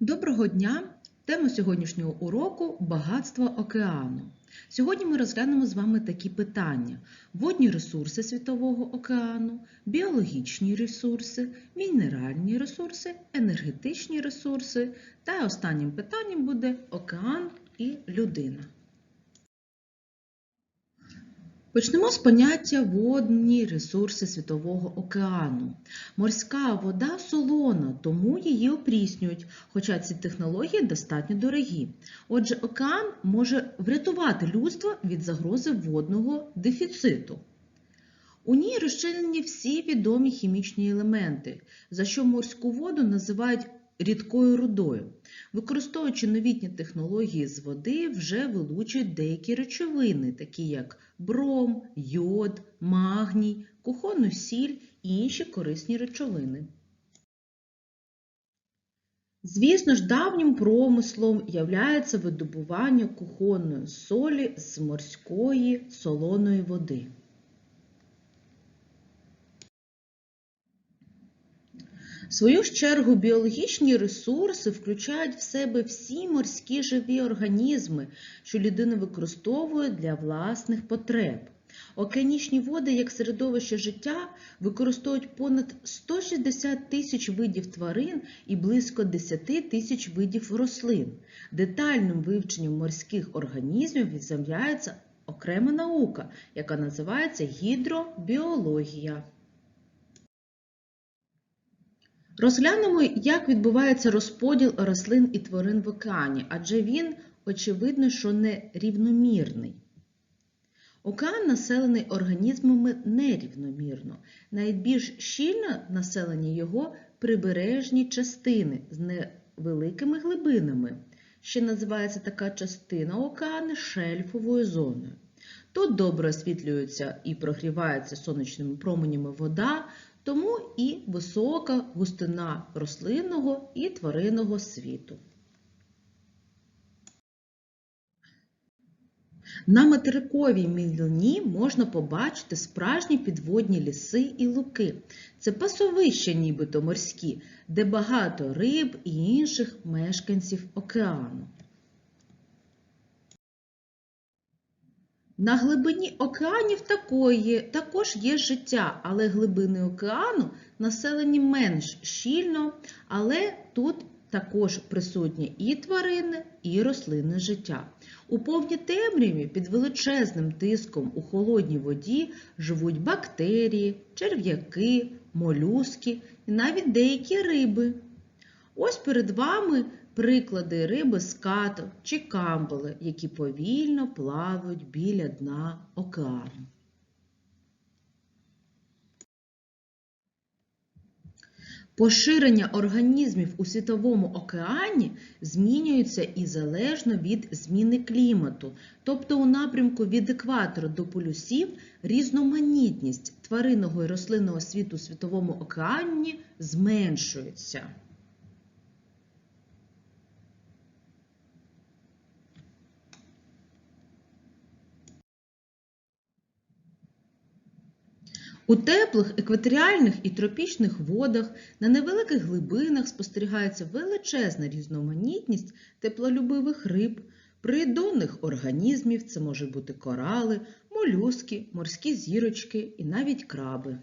Доброго дня! Тема сьогоднішнього уроку багатство океану. Сьогодні ми розглянемо з вами такі питання: водні ресурси Світового океану, біологічні ресурси, мінеральні ресурси, енергетичні ресурси та останнім питанням буде океан і людина. Почнемо з поняття водні ресурси Світового океану. Морська вода солона, тому її опріснюють, хоча ці технології достатньо дорогі. Отже, океан може врятувати людство від загрози водного дефіциту. У ній розчинені всі відомі хімічні елементи, за що морську воду називають рідкою рудою. Використовуючи новітні технології з води, вже вилучують деякі речовини, такі як бром, йод, магній, кухонну сіль і інші корисні речовини. Звісно ж, давнім промислом являється видобування кухонної солі з морської солоної води. В свою ж чергу біологічні ресурси включають в себе всі морські живі організми, що людина використовує для власних потреб. Океанічні води як середовище життя використовують понад 160 тисяч видів тварин і близько 10 тисяч видів рослин. Детальним вивченням морських організмів відземляється окрема наука, яка називається гідробіологія. Розглянемо, як відбувається розподіл рослин і тварин в океані, адже він, очевидно, що не рівномірний. Океан населений організмами нерівномірно. Найбільш щільно населені його прибережні частини з невеликими глибинами. Ще називається така частина океану шельфовою зоною. Тут добре освітлюється і прогрівається сонячними променями вода, тому і висока густина рослинного і тваринного світу. На материковій мілині можна побачити справжні підводні ліси і луки. Це пасовища нібито морські, де багато риб і інших мешканців океану. На глибині океанів такої, також є життя, але глибини океану населені менш щільно, але тут також присутні і тварини, і рослинне життя. У повній темряві під величезним тиском у холодній воді живуть бактерії, черв'яки, молюски і навіть деякі риби. Ось перед вами приклади риби скату чи камбали, які повільно плавають біля дна океану. Поширення організмів у Світовому океані змінюється і залежно від зміни клімату, тобто у напрямку від екватора до полюсів різноманітність тваринного і рослинного світу у Світовому океані зменшується. У теплих екваторіальних і тропічних водах на невеликих глибинах спостерігається величезна різноманітність теплолюбивих риб, придонних організмів, це можуть бути корали, молюски, морські зірочки і навіть краби.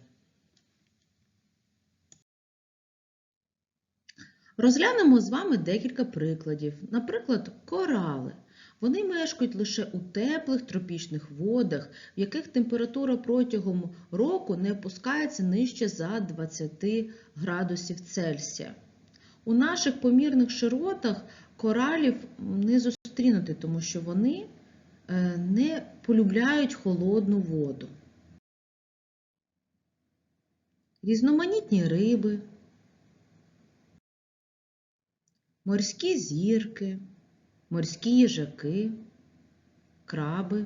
Розглянемо з вами декілька прикладів. Наприклад, корали. Вони мешкають лише у теплих тропічних водах, в яких температура протягом року не опускається нижче за 20 градусів Цельсія. У наших помірних широтах коралів не зустрінути, тому що вони е, не полюбляють холодну воду. Різноманітні риби, морські зірки морські їжаки, краби,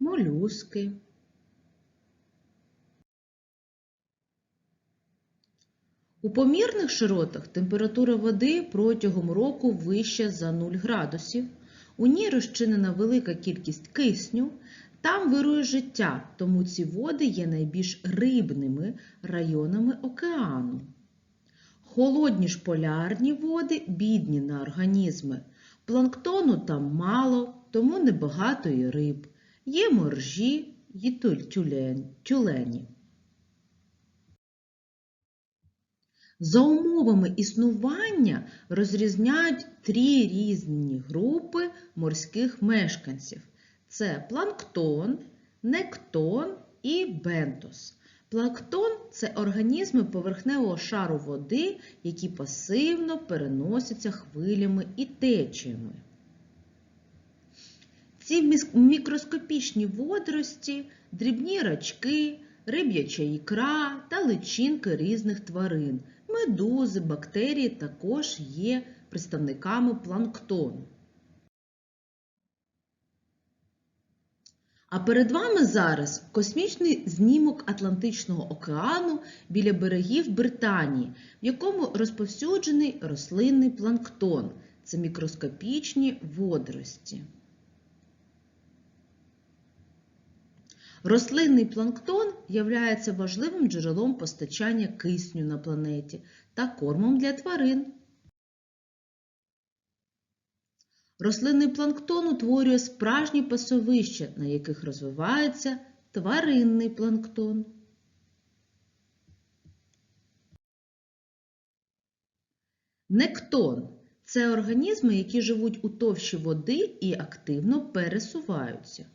молюски. У помірних широтах температура води протягом року вища за 0 градусів. У ній розчинена велика кількість кисню Там вирує життя, тому ці води є найбільш рибними районами океану. Холодні ж полярні води бідні на організми. Планктону там мало, тому небагато і риб. Є моржі і тюлені. За умовами існування розрізняють три різні групи морських мешканців. Це планктон, нектон і бентос. Планктон це організми поверхневого шару води, які пасивно переносяться хвилями і течіями. Ці мікроскопічні водорості, дрібні рачки, риб'яча ікра та личинки різних тварин, медузи, бактерії також є представниками планктону. А перед вами зараз космічний знімок Атлантичного океану біля берегів Британії, в якому розповсюджений рослинний планктон. Це мікроскопічні водорості. Рослинний планктон являється важливим джерелом постачання кисню на планеті та кормом для тварин. Рослинний планктон утворює справжні пасовища, на яких розвивається тваринний планктон. Нектон це організми, які живуть у товщі води і активно пересуваються.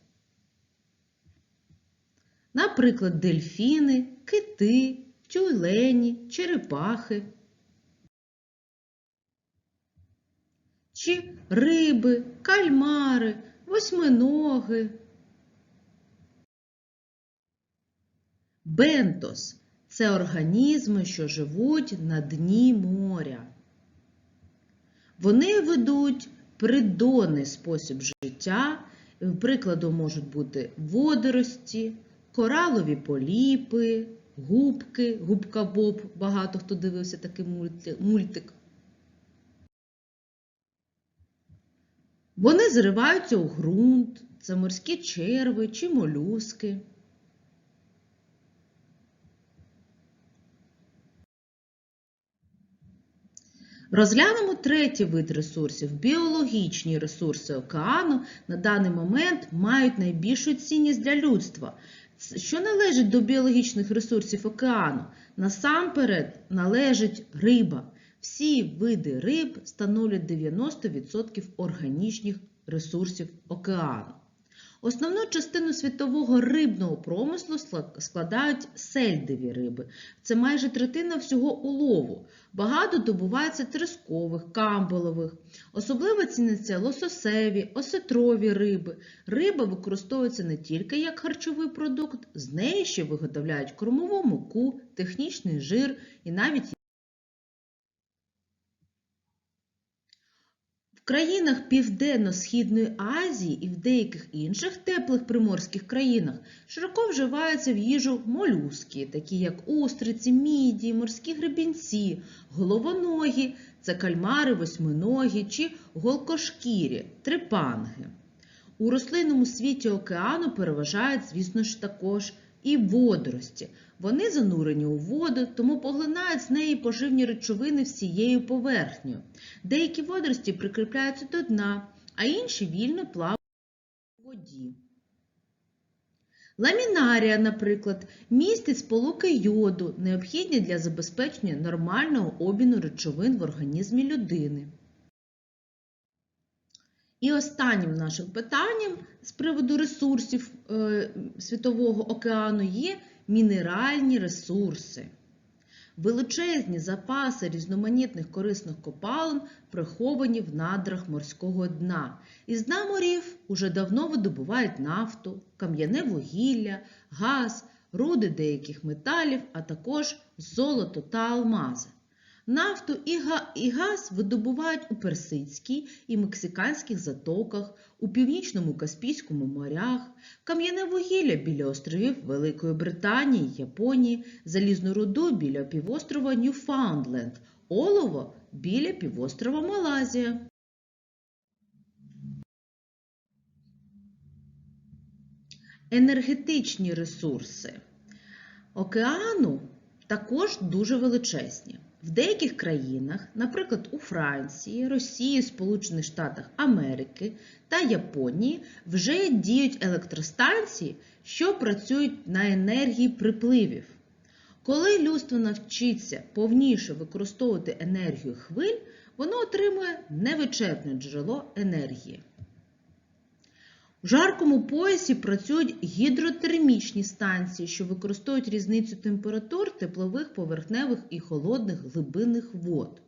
Наприклад, дельфіни, кити, тюлені, черепахи. Чи риби, кальмари, восьминоги. Бентос це організми, що живуть на дні моря. Вони ведуть придонний спосіб життя, прикладом можуть бути водорості, коралові поліпи, губки, губка Боб, багато хто дивився такий мультик. Вони зриваються у ґрунт, це морські черви чи молюски. Розглянемо третій вид ресурсів. Біологічні ресурси океану на даний момент мають найбільшу цінність для людства. Що належить до біологічних ресурсів океану? Насамперед належить риба. Всі види риб становлять 90% органічних ресурсів океану. Основну частину світового рибного промислу складають сельдові риби. Це майже третина всього улову. Багато добувається трискових, камбалових. Особливо ціняться лососеві, осетрові риби. Риба використовується не тільки як харчовий продукт, з неї ще виготовляють кормову муку, технічний жир і навіть країнах Південно-Східної Азії і в деяких інших теплих приморських країнах широко вживаються в їжу молюски, такі як устриці, мідії, морські гребінці, головоногі, це кальмари, восьминогі чи голкошкірі, трипанги. У рослинному світі океану переважають, звісно ж, також і водорості. Вони занурені у воду, тому поглинають з неї поживні речовини всією поверхнею. Деякі водорості прикріпляються до дна, а інші вільно плавають у воді. Ламінарія, наприклад, містить сполуки йоду, необхідні для забезпечення нормального обміну речовин в організмі людини. І останнім нашим питанням з приводу ресурсів е, Світового океану є мінеральні ресурси. Величезні запаси різноманітних корисних копалин приховані в надрах морського дна. Із дна морів уже давно видобувають нафту, кам'яне вугілля, газ, руди деяких металів, а також золото та алмази. Нафту і газ видобувають у Персидській і Мексиканських затоках, у Північному Каспійському морях, кам'яне вугілля біля островів Великої Британії, Японії, залізну руду біля півострова Ньюфаундленд, олово біля півострова Малазія. Енергетичні ресурси океану також дуже величезні. В деяких країнах, наприклад, у Франції, Росії, Сполучених Штатах Америки та Японії, вже діють електростанції, що працюють на енергії припливів. Коли людство навчиться повніше використовувати енергію хвиль, воно отримує невичерпне джерело енергії. В жаркому поясі працюють гідротермічні станції, що використовують різницю температур теплових, поверхневих і холодних глибинних вод.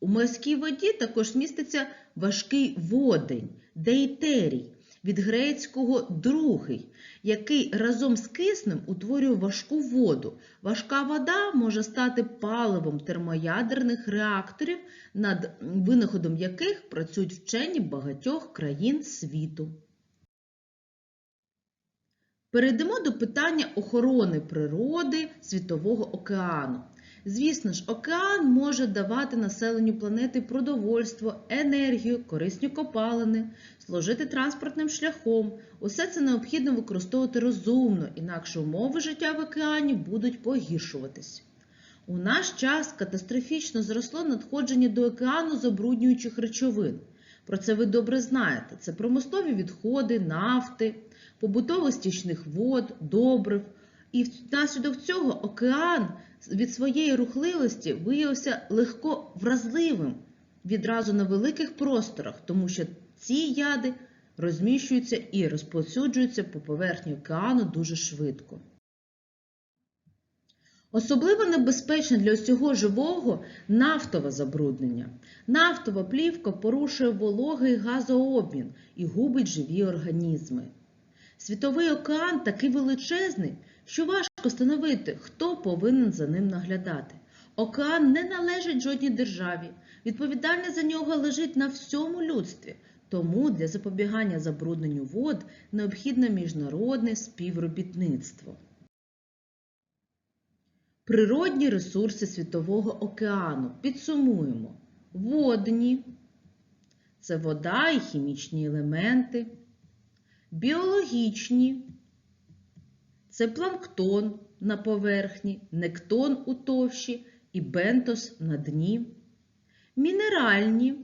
У морській воді також міститься важкий водень, дейтерій, від грецького другий, який разом з киснем утворює важку воду. Важка вода може стати паливом термоядерних реакторів, над винаходом яких працюють вчені багатьох країн світу. Перейдемо до питання охорони природи Світового океану. Звісно ж, океан може давати населенню планети продовольство, енергію, корисні копалини, служити транспортним шляхом. Усе це необхідно використовувати розумно, інакше умови життя в океані будуть погіршуватись. У наш час катастрофічно зросло надходження до океану забруднюючих речовин. Про це ви добре знаєте. Це промислові відходи, нафти, побутових стічних вод, добрив. І внаслідок цього океан від своєї рухливості виявився легко вразливим відразу на великих просторах, тому що ці яди розміщуються і розповсюджуються по поверхні океану дуже швидко. Особливо небезпечне для усього живого нафтове забруднення. Нафтова плівка порушує вологий газообмін і губить живі організми. Світовий океан такий величезний, що важко встановити, хто повинен за ним наглядати. Океан не належить жодній державі. Відповідальність за нього лежить на всьому людстві. Тому для запобігання забрудненню вод необхідне міжнародне співробітництво. Природні ресурси Світового океану. Підсумуємо. Водні – це вода і хімічні елементи. Біологічні – це планктон на поверхні, нектон у товщі і бентос на дні. Мінеральні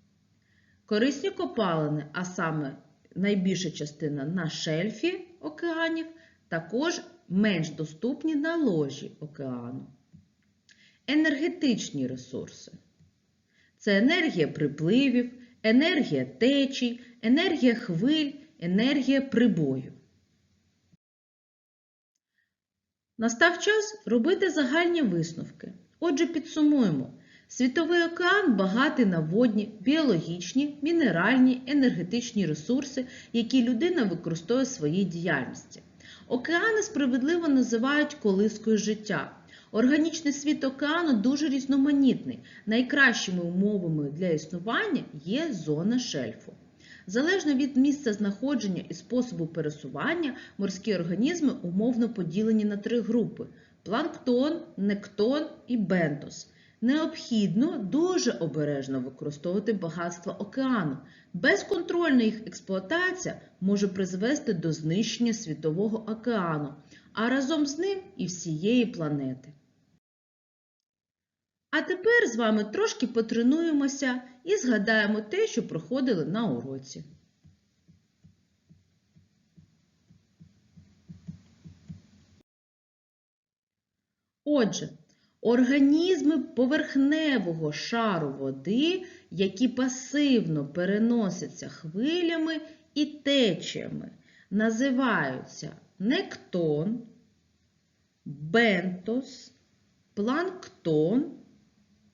– корисні копалини, а саме найбільша частина на шельфі океанів, також менш доступні на ложі океану. Енергетичні ресурси це енергія припливів, енергія течій, енергія хвиль, енергія прибою. Настав час робити загальні висновки. Отже, підсумуємо. Світовий океан багатий на водні, біологічні, мінеральні, енергетичні ресурси, які людина використовує в своїй діяльності. Океани справедливо називають колискою життя. Органічний світ океану дуже різноманітний. Найкращими умовами для існування є зона шельфу. Залежно від місця знаходження і способу пересування, морські організми умовно поділені на три групи: планктон, нектон і бентос. Необхідно дуже обережно використовувати багатства океану. Безконтрольна їх експлуатація може призвести до знищення світового океану, а разом з ним і всієї планети. А тепер з вами трошки потренуємося і згадаємо те, що проходили на уроці. Отже, Організми поверхневого шару води, які пасивно переносяться хвилями і течіями, називаються нектон, бентос, планктон,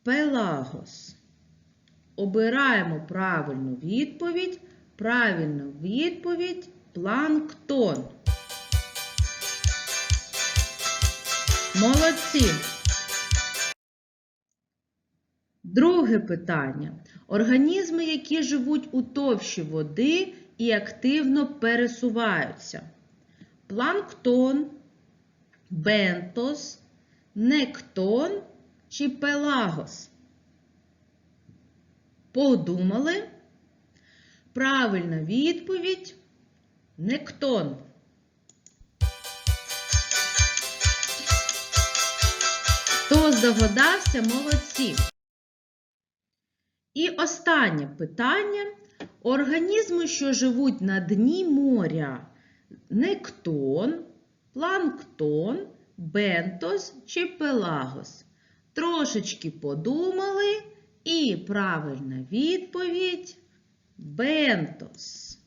пелагос. Обираємо правильну відповідь. Правильна відповідь планктон. Молодці! Друге питання. Організми, які живуть у товщі води і активно пересуваються. Планктон, бентос, нектон чи пелагос. Подумали? Правильна відповідь Нектон. Хто здогадався, молодці. І останнє питання. Організми, що живуть на дні моря, нектон, планктон, бентос чи пелагос. Трошечки подумали, і правильна відповідь бентос.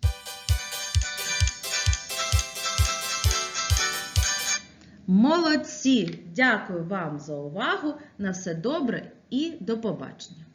Молодці! Дякую вам за увагу. На все добре і до побачення!